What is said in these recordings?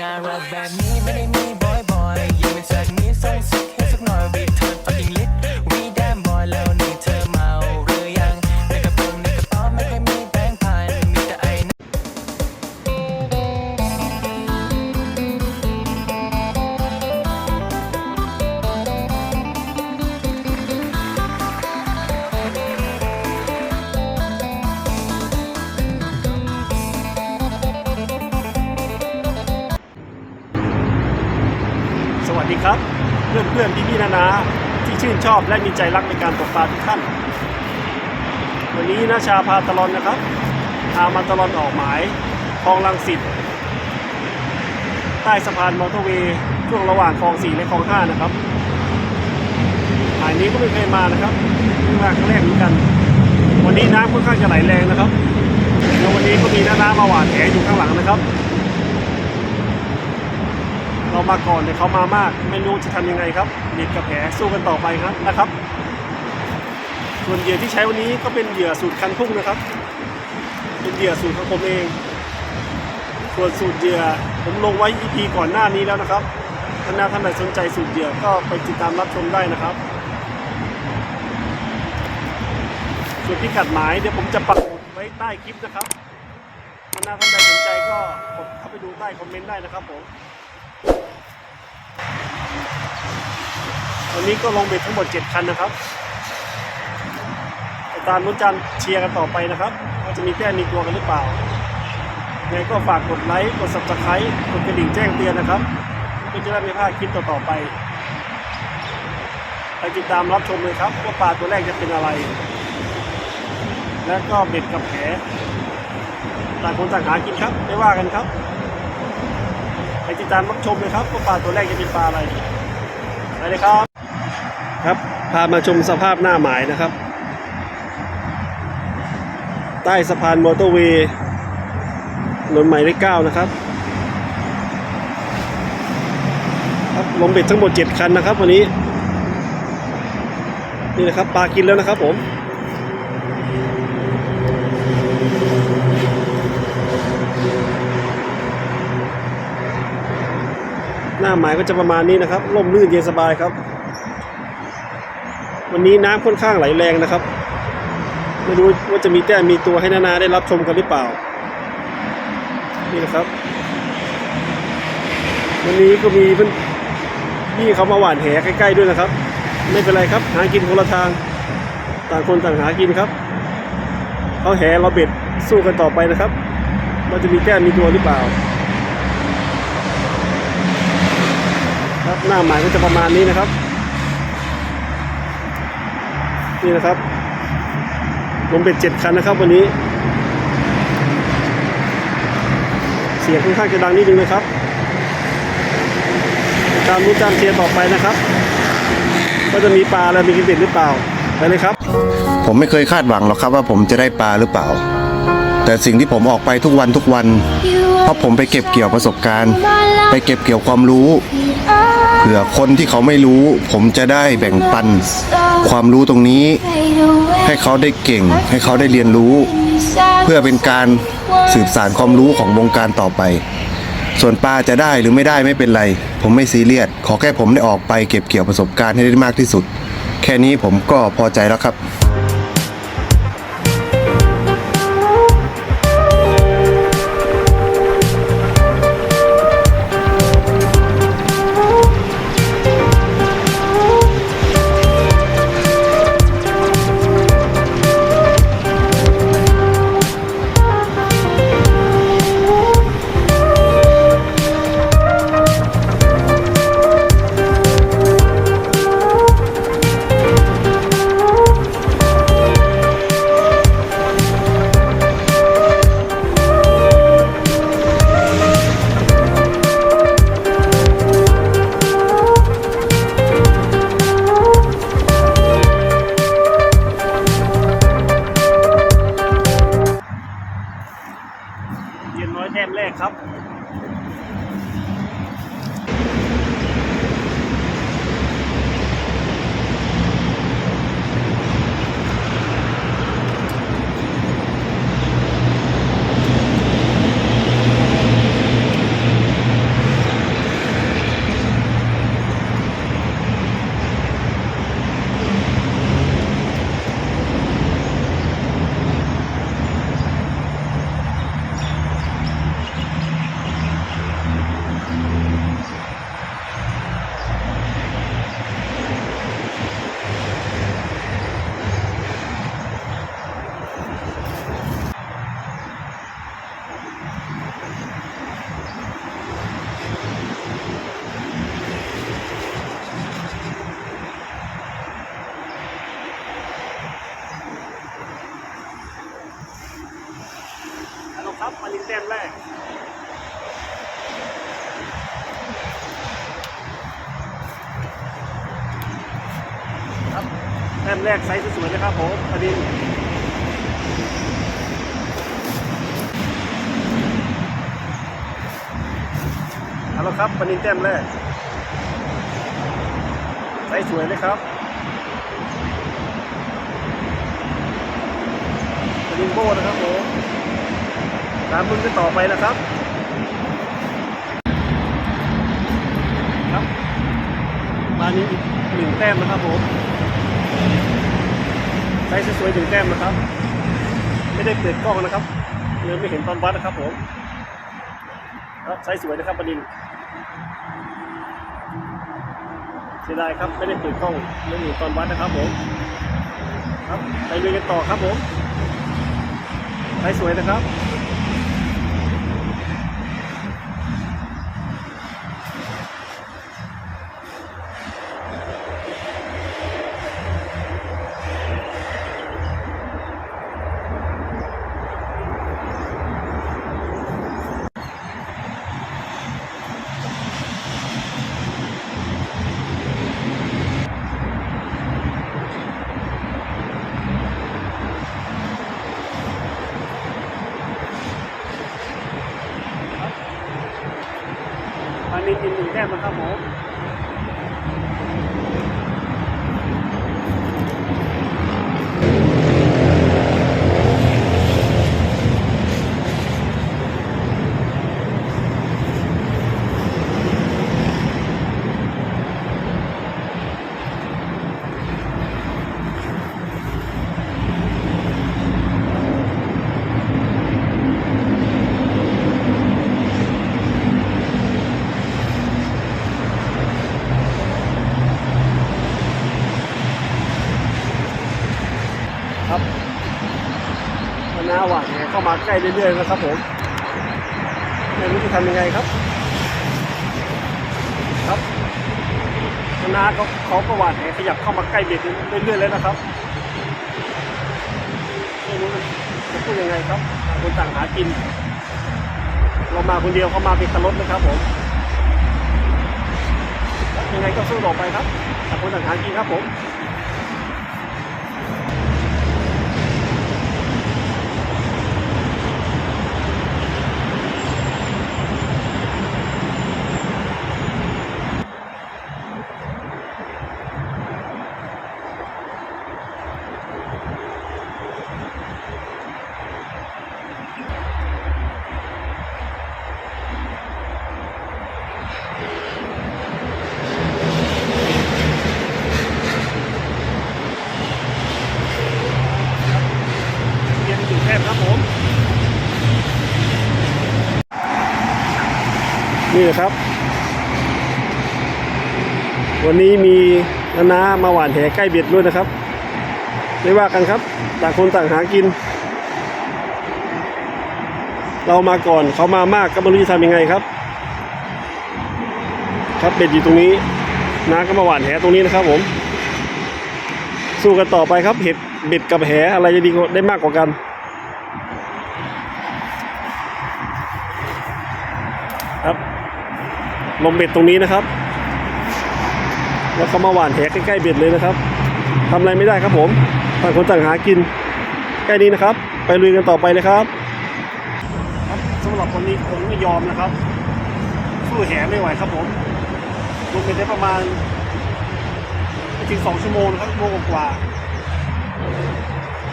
น่ารักแบบนี้ไม่ได้มีบ่อยๆยังเป็นสักนิดส่งสิกให้สักหน่อย เพื่อนพี่ๆนานาที่ชื่นชอบและมีใจรักในการตกปลาทุกท่าน วันนี้นาชาพาตลอนนะครับพามาตลอนออกหมายคลองลังสิตใต้สะพานมอเตอร์เวย์ช่วงระหว่างคลองสี่และคลองห้านะครับหมายนี้ก็ไม่เคยมานะครับเพิ่งมาครั้งแรกเหมือนกัน วันนี้น้ำค่อนข้างจะไหลแรงนะครับแล้ววันนี้ก็มีน้าๆมาหวานแหอยู่ข้างหลังนะครับ เรามาก่อนเนี่ยเขามามาก ไม่รู้จะทำยังไงครับเด็ดกับแผลสู้กันต่อไปครับนะครับ ส่วนเหยื่อที่ใช้วันนี้ก็เป็นเหยื่อสูตรคันทุ่งนะครับ เป็นเหยื่อสูตรของผมเอง ส่วนสูตรเหยื่อผมลงไว้ EP ก่อนหน้านี้แล้วนะครับท่านท่านใดสนใจสูตรเหยื่อก็ไปติดตามรับชมได้นะครับส่วนพิกัดหมายเดี๋ยวผมจะปักไว้ใต้คลิปนะครับท่านท่านใดสนใจก็กดเข้าไปดูใต้คอมเมนต์ได้นะครับผม วันนี้ก็ลงเบ็ดทั้งหมด 7 คันนะครับตามลุ้นจันเชียร์กันต่อไปนะครับว่าจะมีแต้มมีตัวกันหรือเปล่ายังไงก็ฝากกดไลค์ กด subscribe กดกระดิ่งแจ้งเตือนนะครับเพื่อจะได้ไม่พลาดคลิปต่อๆไป ไปติดตามรับชมเลยครับว่าปลาตัวแรกจะเป็นอะไร และก็เบ็ดกับแผลต่างคนต่างหากินครับไม่ว่ากันครับ ไปติดตามรับชมเลยครับว่าปลาตัวแรกจะเป็นปลาอะไรไปเลยครับ ครับ พามาชมสภาพหน้าหมายนะครับ ใต้สะพานมอเตอร์เวย์ถนนหมายเลขเก้านะครับ ครับลงเบ็ดทั้งหมด 7 คันนะครับวันนี้ นี่นะครับปลากินแล้วนะครับผมหน้าหมายก็จะประมาณนี้นะครับ ร่มรื่นเย็นสบายครับ วันนี้น้ำค่อนข้างไหลแรงนะครับ ไม่รู้ว่าจะมีแต้มมีตัวให้นานาได้รับชมกันหรือเปล่า นี่นะครับ วันนี้ก็มีเพื่อนพี่เขามาหว่านแหใกล้ๆด้วยนะครับ ไม่เป็นไรครับ หากินคนละทาง ต่างคนต่างหากินครับเขาแหเราเบ็ดสู้กันต่อไปนะครับว่าจะมีแต้มมีตัวหรือเปล่าครับหน้าหมายก็จะประมาณนี้นะครับ นี่นะครับลงเป็ดเจ็ดคันนะครับ วันนี้ เสียงค่อนข้างจะดังนิดนึงนะครับตามรู้จานเชียร์ต่อไปนะครับว่าจะมีปลาอะไรมีกินเบ็ดหรือเปล่าไปเลยครับ ผมไม่เคยคาดหวังหรอกครับว่าผมจะได้ปลาหรือเปล่า แต่สิ่งที่ผมออกไปทุกวันทุกวัน เพราะผมไปเก็บเกี่ยวประสบการณ์ ไปเก็บเกี่ยวความรู้ เผื่อคนที่เขาไม่รู้ ผมจะได้แบ่งปันความรู้ตรงนี้ ให้เขาได้เก่ง ให้เขาได้เรียนรู้ เพื่อเป็นการสืบสานความรู้ของวงการต่อไป ส่วนปลาจะได้หรือไม่ได้ไม่เป็นไร ผมไม่ซีเรียสขอแค่ผมได้ออกไปเก็บเกี่ยวประสบการณ์ให้ได้มากที่สุด แค่นี้ผมก็พอใจแล้วครับ แรกครับ แรกไซส์สวยๆนะครับผมปลานินเอาละครับปานินแต้มแรกไซส์สวยเลยครับปานินโบนะครับผมตามมึงกันต่อไปนะครับครับมานี้อีกหนึ่งแต้มนะครับผม ไซส์สวยๆหนึ่งแต้มนะครับ ไม่ได้เปิดกล้องนะครับเลยไม่เห็นตอนวัดนะครับผมครับไซส์สวยนะครับประดินเสียดายครับไม่ได้เปิดกล้องไม่เห็นตอนวัดนะครับผมครับไปเรียนกันต่อครับผมใช้สวยนะครับ แต้มนะครับผม ครับคณะหวานแหเข้ามาใกล้เรื่อยๆนะครับผมไม่รู้จะทำยังไงครับ ครับคณะเขาเขาประวัติแหขยับเข้ามาใกล้เบ็ดเรื่อยๆแล้วนะครับไม่รู้จะพูดยังไงครับคนต่างหากิน เรามาคนเดียวเขามาเป็นคารถนะครับผมยังไงก็สู้ต่อไปครับต่างคนต่างหากินครับผม นี่นะครับ วันนี้มีนานามาหวานแหใกล้เบ็ดด้วยนะครับ ไม่ว่ากันครับ ต่างคนต่างหากิน เรามาก่อนเขามามากก็ไม่รู้จะทำยังไงครับ ครับเบ็ดอยู่ตรงนี้น้าก็มาหวานแหตรงนี้นะครับผม สู้กันต่อไปครับเห็ดเบ็ดกับแหอะไรจะดีกว่าได้มากกว่ากัน ลมเบ็ดตรงนี้นะครับ แล้วเขามาหว่านแหใกล้ๆเบ็ดเลยนะครับทำอะไรไม่ได้ครับผมต่างคนต่างหากินใกล้นี้นะครับ ไปลุยกันต่อไปเลยครับ ครับสำหรับวันนี้ผมไม่ยอมนะครับ สู้แหไม่ไหวครับผมลงไปได้ประมาณไม่ถึงสองชั่วโมงนะครับชั่วโมงกว่า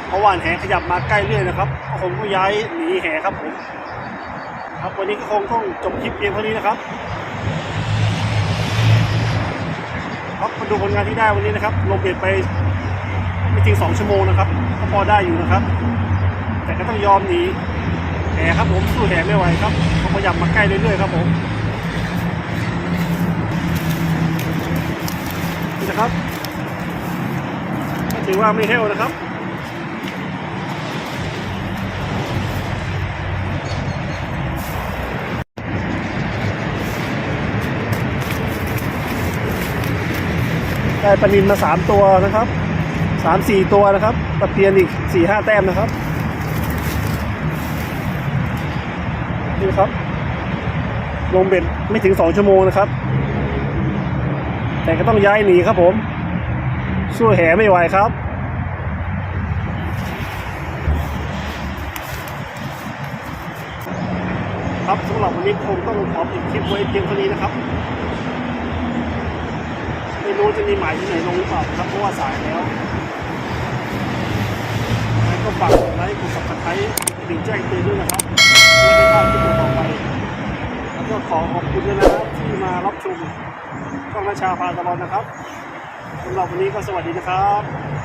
เพราะหว่านแหขยับมาใกล้เรื่อยนะครับผมก็ย้ายหนีแหครับผมครับวันนี้ก็คงต้องจบคลิปเพียงเท่านี้นะครับ ครับมาดูผลงานที่ได้วันนี้นะครับลงเบ็ดไปไม่ถึงสองชั่วโมงนะครับก็พอได้อยู่นะครับ แต่ก็ต้องยอมหนีแหครับผมสู้แหไม่ไหวครับเขาพยายามมาใกล้เรื่อยๆครับผมนี่นะครับก็ถือว่าไม่เฮลนะครับ ได้ปลานินมาสามตัวนะครับสามสี่ตัวนะครับตะเพียนอีกสี่ห้าแต้มนะครับนี่ครับ ลงเบ็ดไม่ถึงสองชั่วโมงนะครับ แต่ก็ต้องย้ายหนีครับผม สู้แห่ไม่ไหวครับครับสำหรับวันนี้คงต้องขอปิดคลิปไว้เพียงเท่านี้นะครับ ไม่รู้จะมีหมายที่ไหนลงหรือเปล่าครับเพราะว่าสายแล้วแล้วก็ฝากกดไลค์กดสับสไครต์กระดิ่งแจ้งเตือนด้วยนะครับเพื่อไม่พลาดคลิปต่อไป แล้วก็ขอขอบคุณด้วยนะครับที่มารับชมช่องราชาพาตลอดนะครับสำหรับวันนี้ก็สวัสดีนะครับ